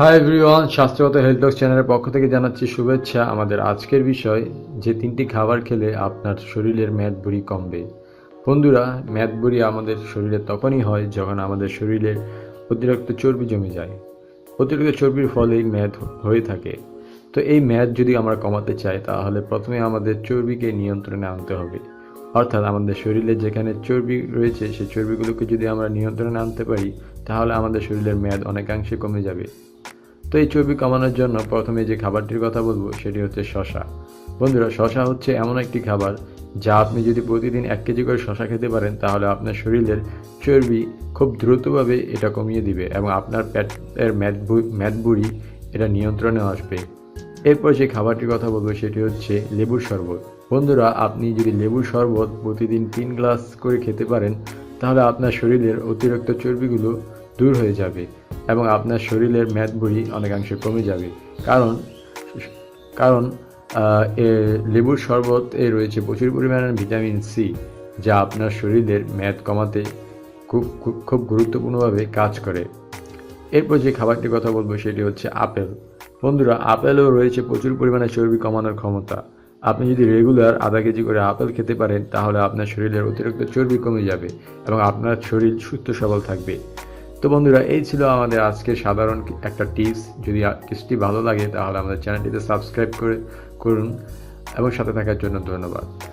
High everyone স্বাস্থ্যগত health docs চ্যানেলের পক্ষ থেকে জানাচ্ছি শুভেচ্ছা। আমাদের আজকের বিষয়, যে তিনটি খাবার খেলে আপনার শরীরের মেদ বুড়ি কমবে। বন্ধুরা মেদ বুড়ি আমাদের শরীরে তখনই হয় যখন আমাদের শরীরে অতিরিক্ত চর্বি জমে যায়। অতিরিক্ত চর্বির ফলেই মেদ হয়ে থাকে। তো এই মেদ যদি আমরা কমাতে চাই, তাহলে প্রথমে আমাদের চর্বিকে নিয়ন্ত্রণে আনতে হবে। অর্থাৎ আমাদের শরীরে যেখানে চর্বি রয়েছে, সেই চর্বিগুলোকে যদি আমরা নিয়ন্ত্রণে আনতে পারি, তাহলে আমাদের শরীরের মেদ অনেকাংশে কমে যাবে। তো এই চর্বি কমানোর জন্য প্রথমে যে খাবারটির কথা বলব, সেটি হচ্ছে শশা বন্ধুরা শশা হচ্ছে এমন একটি খাবার যা আপনি যদি প্রতিদিন এক কেজি করে শশা খেতে পারেন, তাহলে আপনার শরীরের চর্বি খুব দ্রুতভাবে এটা কমিয়ে দিবে এবং আপনার পেটের ম্যাদবুড়ি এটা নিয়ন্ত্রণে আসবে। এরপর যে খাবারটির কথা বলব, সেটি হচ্ছে লেবুর শরবত। বন্ধুরা, আপনি যদি লেবুর শরবত প্রতিদিন তিন গ্লাস করে খেতে পারেন, তাহলে আপনার শরীরের অতিরিক্ত চর্বিগুলো দূর হয়ে যাবে। এবং আপনার শরীরের মেদবুড়ি অনেকাংশে কমে যাবে। কারণ কারণ এ লেবুর শরবত রয়েছে প্রচুর পরিমাণে ভিটামিন সি যা আপনার শরীরের মেদ কমাতে খুব খুব খুব গুরুত্বপূর্ণভাবে কাজ করে। এরপর যে খাবারটির কথা বলব সেটি হচ্ছে আপেল। বন্ধুরা, আপেলও রয়েছে প্রচুর পরিমাণে চর্বি কমানোর ক্ষমতা। আপনি যদি রেগুলার আধা কেজি করে আপেল খেতে পারেন, তাহলে আপনার শরীরের অতিরিক্ত চর্বি কমে যাবে এবং আপনার শরীর সুস্থ সবল থাকবে। তো বন্ধুরা, এই ছিল আমাদের আজকে সাধারণ একটা টিপস যদি টিপসটি ভালো লাগে, তাহলে আমাদের চ্যানেলটিতে সাবস্ক্রাইব করে করুন। এবং সাথে থাকার জন্য ধন্যবাদ।